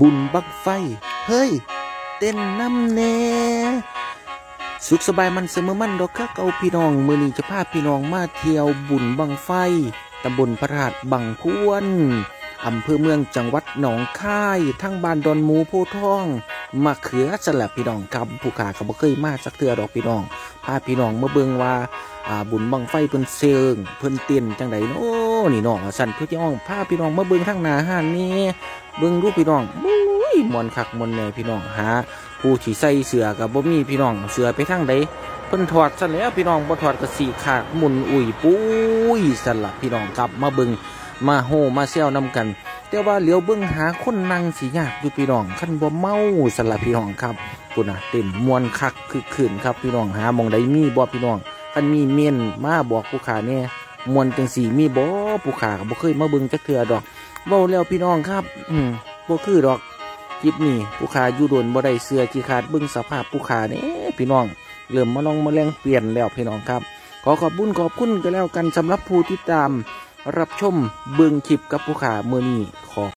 บุญบักไฟ เฮ้ย เต้นน้ำแน่สุขสบายมันเสมอมันดอกคักเอาพี่น้องมือนี้จะพาพี่น้องมาเที่ยวบุญบังไฟตำบลพระราชบังพวนอำเภอเมืองจังหวัดหนองคายทั้งบ้านดอนมูโพทองมะเขือสลับพี่น้องครับผู้ขาก็บ่เคยมาสักเทือดอกพี่น้องพาพี่น้องมาเบิงว่า อ่าบุญบังไฟเพิ่นเซิงเพิ่นเต้นจังไดเนาะนี่น้องว่าสั่นพี่น้องพาพี่น้องมาเบิ่งทางหน้าห้านนี่เบิ่งดูปพี่น้องมุ้ยมวนคักมวนแน่พี่น้องหาผู้ที่ใส่เสื้อก็บ่มีพี่น้องเสื้อไปทางใดเพิ่นถอดซะแล้วพี่น้องบ่ถอดก็สีขาดหมุนอุ้ยปุ้ยสั่นล่ะพี่น้องครับมาเบิ่งมาโฮมาแซวนํกันแต่ว่าเหลียวเบิ่งหาคนนั่งสิยากอยู่พี่น้องคันบ่เมาสั่นล่ะพี่น้องครับปุ่นน่ะเต้นมวนคักคือขืนครับพี่น้องหามองใดมีบ่พี่น้อง คันมีเมียนมาบอกผู้ขาแน่มวนจังสีมีบ่ผู้ขาก็บ่เคยมาเบิ่งจักเทื่อดอกเว้าแล้วพี่น้องครับ อืมบ่คือดอกคลิปนี้ผู้ขาอยู่โดนบ่ได้เสื้อขี้ขาดเบิ่งสภาพผู้ขาแน่พี่น้องเริ่มมาลองมาแรงเปลี่ยนแล้วพี่น้องครับ ขอขอบคุญขอบคุณกันแล้วกันสำหรับผู้ที่ตาม รับชมเบิ่งคลิปกับผู้ขามื้อนี้ขอบ